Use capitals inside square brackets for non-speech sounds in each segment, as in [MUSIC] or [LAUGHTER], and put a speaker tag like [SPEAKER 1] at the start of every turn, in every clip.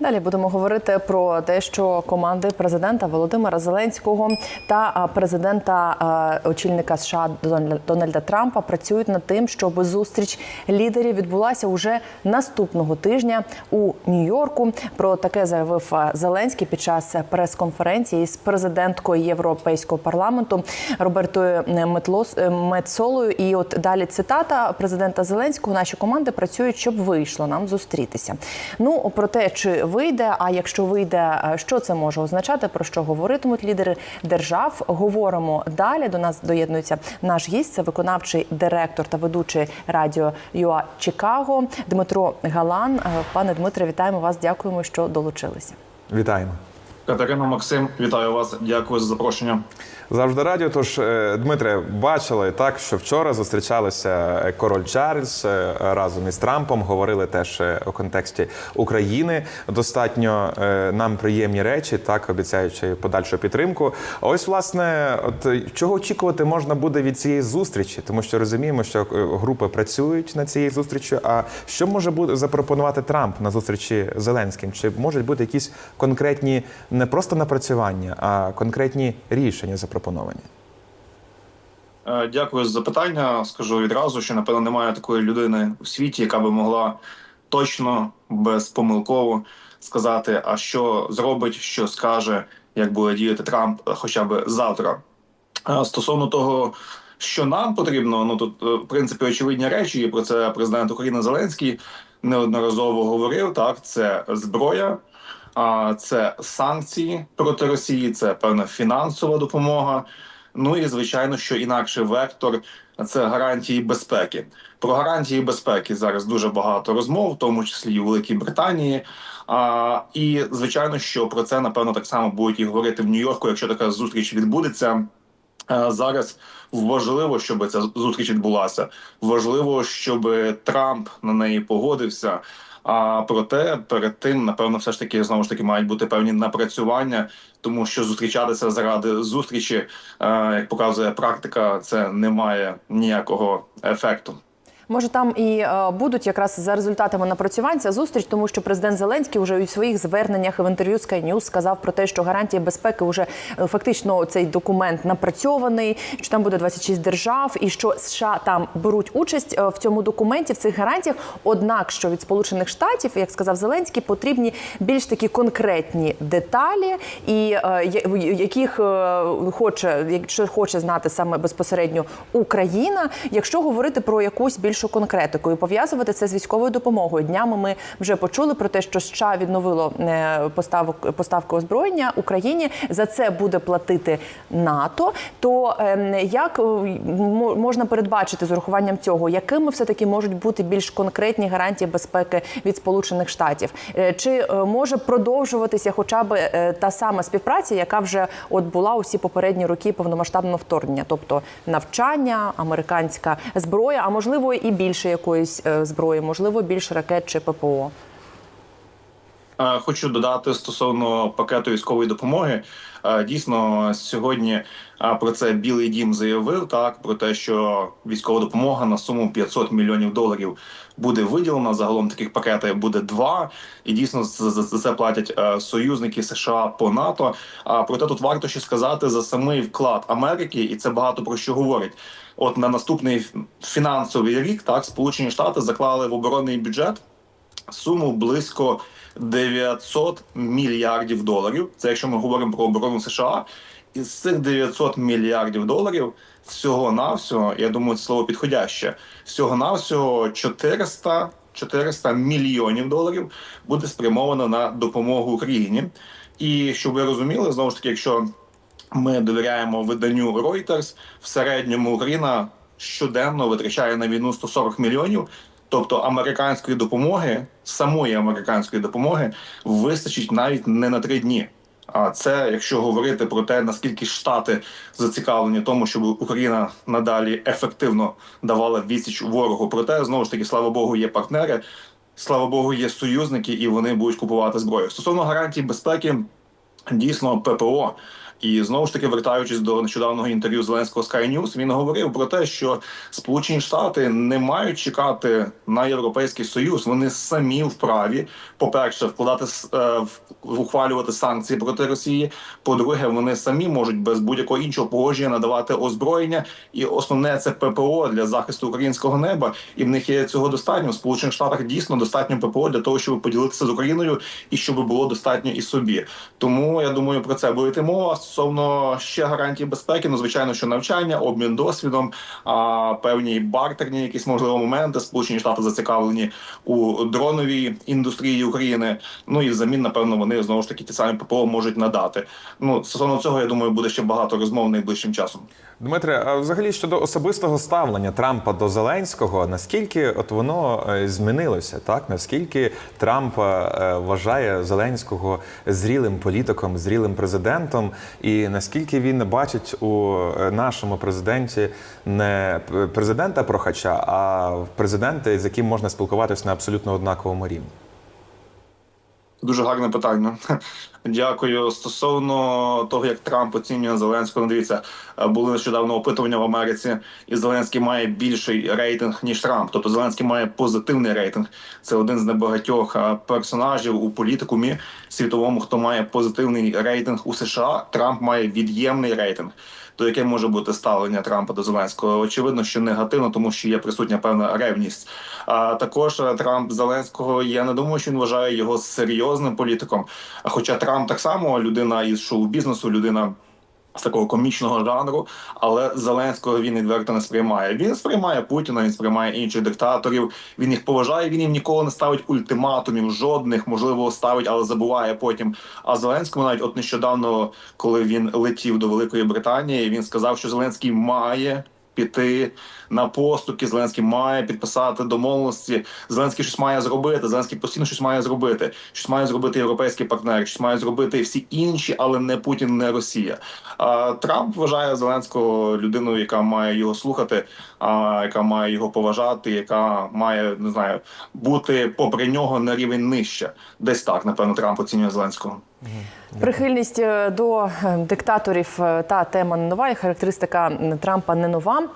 [SPEAKER 1] Далі будемо говорити про те, що команди президента Володимира Зеленського та президента очільника США Дональда- Трампа працюють над тим, щоб зустріч лідерів відбулася уже наступного тижня у Нью-Йорку. Про таке заявив Зеленський під час прес-конференції з президенткою Європейського парламенту Робертою Метлос е, Мецолою. І от далі цитата президента Зеленського. Наші команди працюють, щоб вийшло нам зустрітися. Ну про те, чи вийде, а якщо вийде, е, що це може означати, про що говоритимуть лідери держав. Говоримо далі. До нас доєднується наш гість, це виконавчий директор та ведучий радіо ЮА Чикаго Дмитро Галан. Е, Пане Дмитре, вітаємо вас. Дякуємо, що долучилися.
[SPEAKER 2] Вітаємо.
[SPEAKER 3] Катерина Максим, вітаю вас. Дякую за запрошення.
[SPEAKER 2] Завжди радіо. Тож, е, Дмитре, бачили так, що вчора зустрічалися е, король Чарльз е, разом із Трампом. Говорили теж у контексті України. Достатньо нам приємні речі, так обіцяючи подальшу підтримку. Ось власне, от чого очікувати можна буде від цієї зустрічі, тому що розуміємо, що групи працюють над цією зустрічю. А що може буде запропонувати Трамп на зустрічі з Зеленським? Чи можуть бути якісь конкретні не просто напрацювання, а конкретні рішення запропоновані?
[SPEAKER 3] Е, Дякую за запитання. Скажу відразу, що напевно немає такої людини у світі, яка би могла точно безпомилково сказати, а що зробить, що скаже, як буде діяти Трамп, е, хоча б завтра. Е, Стосовно того, що нам потрібно, ну тут в принципі очевидні речі. І про це президент України Зеленський неодноразово говорив. Так, це зброя, а це санкції проти Росії, це певна фінансова допомога. Ну і звичайно, що інакший вектор це гарантії безпеки. Про гарантії безпеки зараз дуже багато розмов, в тому числі і у Великій Британії. А, і звичайно, що про це напевно так само будуть і говорити в Нью-Йорку, якщо така зустріч відбудеться. Зараз важливо, щоб ця зустріч відбулася. Важливо, щоб Трамп на неї погодився. А проте перед тим, напевно, все ж таки знову ж таки мають бути певні напрацювання, тому що зустрічатися заради зустрічі, е, як показує практика, це не має ніякого ефекту.
[SPEAKER 1] Може, там і е, будуть якраз за результатами напрацювань ця зустріч, тому що президент Зеленський вже у своїх зверненнях в інтерв'ю Sky News сказав про те, що гарантії безпеки вже е, фактично цей документ напрацьований, що там буде 26 держав, і що США там беруть участь е, в цьому документі в цих гарантіях. Однак, що від Сполучених Штатів, як сказав Зеленський, потрібні більш такі конкретні деталі, і яких хоче, якщо хоче знати саме безпосередньо Україна, якщо говорити про якусь більшу конкретику і пов'язувати це з військовою допомогою. Днями ми вже почули про те, що США відновило е, поставок поставки озброєння Україні. За це буде платити НАТО. То ем, як е, мо- можна передбачити з урахуванням цього, якими все таки можуть бути більш конкретні гарантії безпеки від Сполучених Штатів? Е, Чи може продовжуватися хоча б та сама співпраця, яка вже от була усі попередні роки повномасштабного вторгнення, тобто навчання, американська зброя, а можливо і більше якоїсь е, зброї, можливо, більше ракет чи ППО.
[SPEAKER 3] Е, Хочу додати стосовно пакету військової допомоги. Е, Дійсно, сьогодні е, про це Білий Дім заявив так про те, що військова допомога на суму 500 мільйонів доларів буде виділена. Загалом таких пакетів буде два, і дійсно за це платять союзники США по НАТО. А проте тут варто ще сказати за самий вклад Америки, і це багато про що говорить. От на наступний фінансовий рік так Сполучені Штати заклали в оборонний бюджет суму близько 900 мільярдів доларів. Це якщо ми говоримо про оборону США. Із цих 900 мільярдів доларів всього навсього, я думаю, це слово підходяще. Всього навсього 400, 400 мільйонів доларів буде спрямовано на допомогу Україні. І щоб ви розуміли, знову ж таки, якщо ми довіряємо виданню Reuters, в середньому Україна щоденно витрачає на війну 140 мільйонів. Тобто американської допомоги, самої американської допомоги, вистачить навіть не на три дні. А це якщо говорити про те, наскільки штати зацікавлені тому, щоб Україна надалі ефективно давала відсіч ворогу. Проте знову ж таки, слава Богу, є партнери, слава Богу, є союзники, і вони будуть купувати зброю. Стосовно гарантій безпеки, дійсно ППО І знову ж таки, вертаючись до нещодавнього інтерв'ю Зеленського Sky News, він говорив про те, що Сполучені Штати не мають чекати на європейський союз. Вони самі вправі, по-перше, вкладати е, в- ухвалювати санкції проти Росії. По-друге, вони самі можуть без будь-якого іншого погодження надавати озброєння. І основне це ППО для захисту українського неба. І в них є цього достатньо. В Сполучених Штатах дійсно достатньо ППО для того, щоб поділитися з Україною і щоб було достатньо і собі. Тому я думаю, про це буде мова стосовно ще гарантій безпеки. Ну звичайно, що навчання, обмін досвідом, а певні бартерні, якісь можливо моменти. Сполучені Штати зацікавлені у дроновій індустрії України. Ну і взамін, напевно, вони знову ж таки ті самі ППО можуть надати. Ну стосовно цього, я думаю, буде ще багато розмов найближчим часом.
[SPEAKER 2] Дмитре, а взагалі щодо особистого ставлення Трампа до Зеленського, наскільки от воно е, змінилося, так наскільки Трамп е, вважає Зеленського зрілим політиком, зрілим президентом, і наскільки він бачить у е, нашому президенті не президента прохача, а президента, з яким можна спілкуватися на абсолютно однаковому рівні?
[SPEAKER 3] Дуже гарне питання. [LAUGHS] Дякую. Стосовно того, як Трамп оцінює Зеленського, ну, дивіться, були нещодавно опитування в Америці, і Зеленський має більший рейтинг ніж Трамп. Тобто Зеленський має позитивний рейтинг. Це один з небагатьох персонажів у політикумі світовому, хто має позитивний рейтинг у США. Трамп має від'ємний рейтинг. То яке може бути ставлення Трампа до Зеленського? Очевидно, що негативно, тому що є присутня певна ревність. А також е, Трамп Зеленського. Я не думаю, що він вважає його серйозним політиком. Хоча Трамп так само людина із шоу-бізнесу, людина. З такого комічного жанру, але Зеленського він відверто не сприймає. Він сприймає Путіна, він сприймає інших диктаторів. Він їх поважає. Він їм ніколи не ставить ультиматумів, жодних можливо ставить, але забуває потім. А Зеленському навіть от нещодавно, коли він летів до Великої Британії, він сказав, що Зеленський має. Піти на поступки, Зеленський має підписати домовленості. Зеленський щось має зробити. Зеленський постійно щось має зробити. Щось має зробити європейські партнери, щось має зробити всі інші, але не Путін, не Росія. А Трамп вважає Зеленського людиною, яка має його слухати, а яка має його поважати, яка має не знаю бути попри нього на рівень нижче. Десь так напевно Трамп оцінює Зеленського.
[SPEAKER 1] Прихильність е, до е, диктаторів е, та тема не нова, і характеристика Трампа не нова.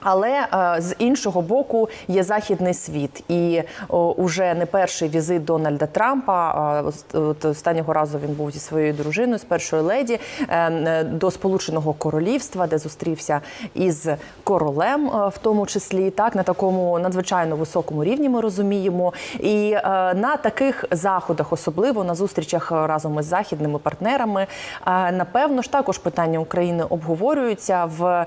[SPEAKER 1] Але з іншого боку є західний світ, і о, уже не перший візит Дональда Трампа. останнього разу він був зі своєю дружиною, з першою леді е, е, до Сполученого Королівства, де зустрівся із королем, в тому числі так на такому надзвичайно високому рівні. Ми розуміємо. І на таких заходах, особливо на зустрічах разом із західними партнерами, напевно ж також питання України обговорюються в,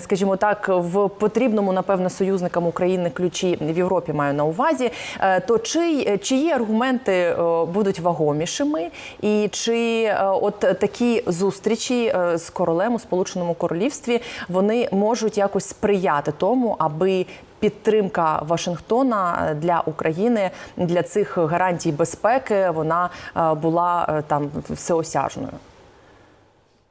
[SPEAKER 1] скажімо так, в потрібному, напевно, союзникам України ключі в Європі маю на увазі. Е, То чи, чиї аргументи е, будуть вагомішими, і чи е, от такі зустрічі з королем у Сполученому Королівстві вони можуть якось сприяти тому, аби Підтримка Вашингтона для України для цих гарантій безпеки вона е, була е, там всеосяжною.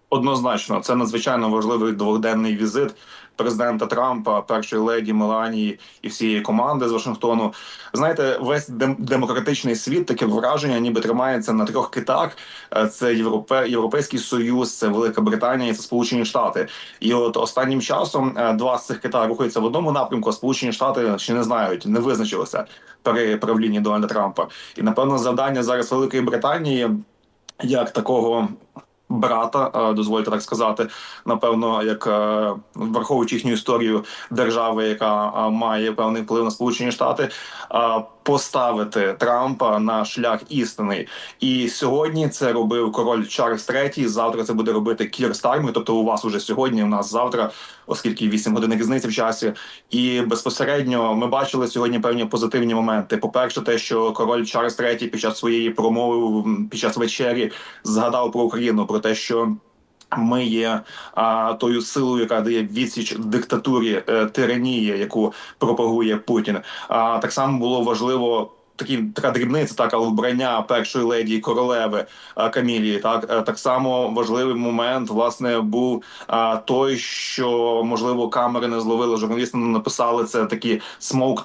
[SPEAKER 3] Однозначно, це надзвичайно важливий двохденний візит президента Трампа, першої леді Меланії і всієї команди з Вашингтону. Знаєте, весь дем- демократичний світ таке враження, ніби тримається на трьох китах: Е, це Європе, Європейський Союз, це Велика Британія, і це Сполучені Штати. І от останнім часом е, два з цих кита рухаються в одному напрямку. а Сполучені Штати ще не знають, не визначилися при правлінні Дональда Трампа. І напевно завдання зараз Великої Британії як такого брата, е, дозвольте так сказати, напевно, як е, враховуючи їхню історію держави, яка е, має певний вплив на Сполучені Штати, поставити Трампа на шлях істини. І сьогодні це робив король Чарльз III, Завтра це буде робити Кір Стармер. Тобто, у вас уже сьогодні, у нас завтра, оскільки 8 годин різниці в часі. І безпосередньо ми бачили сьогодні певні позитивні моменти. По перше, те, що король Чарльз III під час своєї промови під час вечері згадав про Україну, про те, що. Ми є а, тою силою, яка дає відсіч диктатурі е, тиранії, яку пропагує Путін. А так само було важливо такі така дрібниця, так але вбрання першої леді королеви е, Камілії. Так Е, так само важливий момент власне був е, той, що можливо камери не зловили. Журналісти не написали це такі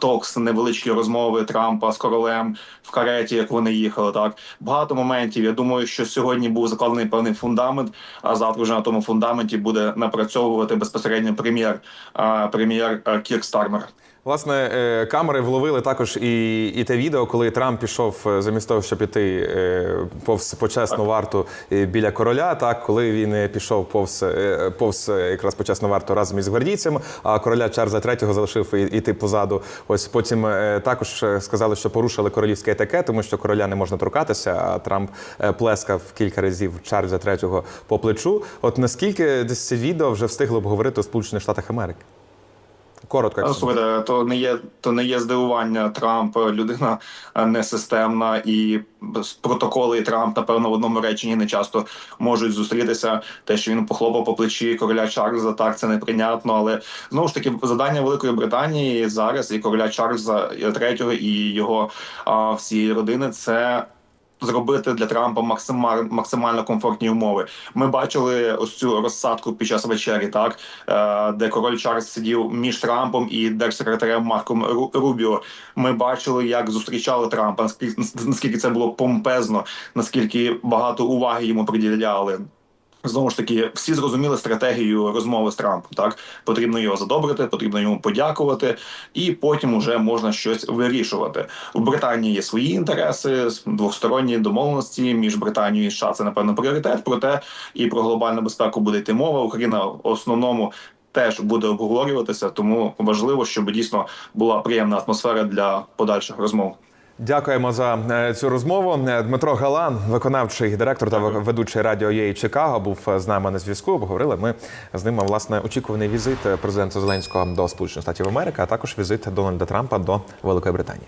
[SPEAKER 3] talks, невеличкі розмови Трампа з королем в кареті, як вони їхали. Так багато моментів. Я думаю, що сьогодні був закладений певний фундамент. А завтра вже на тому фундаменті буде напрацьовувати безпосередньо прем'єр прем'єр е, Кір Стармер.
[SPEAKER 2] Власне, е, камери вловили також і, і те відео, коли Трамп пішов е, замість того, щоб піти е, повз почесну варту біля короля. Так, коли він пішов повз повз якраз почесну варту разом із гвардійцями, а короля Чарльза III залишив іти позаду. Ось потім також сказали, що порушили королівське етикет, тому що короля не можна торкатися. А Трамп плескав кілька разів Чарльза III по плечу. От наскільки десь це відео вже встигло обговорити у Сполучених Штатах Америки? Коротко,
[SPEAKER 3] Слухайте, то не є то не є здивування. Трамп людина е, несистемна, і протоколи і Трамп, напевно, в одному реченні не часто можуть зустрітися. Те, що він похлопав по плечі короля Чарльза, так це неприйнятно. Але знову ж таки, завдання Великої Британії зараз і короля Чарльза III і його а, всієї родини це. Зробити для Трампа максимально максимально комфортні умови. Ми бачили ось цю розсадку під час вечері, так е, де король Чарльз сидів між Трампом і держсекретарем Марком Ру- Рубіо. Ми бачили, як зустрічали Трампа. Наскільки це було помпезно, наскільки багато уваги йому приділяли. Знову ж таки, всі зрозуміли стратегію розмови з Трампом. Так потрібно його задобрити, потрібно йому подякувати, і потім уже можна щось вирішувати. У Британії є свої інтереси, двосторонні домовленості між Британією і США. Це напевно пріоритет. Проте і про глобальну безпеку буде йти мова. Україна в основному. Теж буде обговорюватися, тому важливо, щоб дійсно була приємна атмосфера для подальших розмов.
[SPEAKER 2] Дякуємо за е, цю розмову. Е, Дмитро Галан, виконавчий директор та ведучий радіо ЄІ Чикаго, був е, з нами на зв'язку. Обговорили ми з ним власне очікуваний візит президента Зеленського до Сполучених Штатів Америки, а також візит Дональда Трампа до Великої Британії.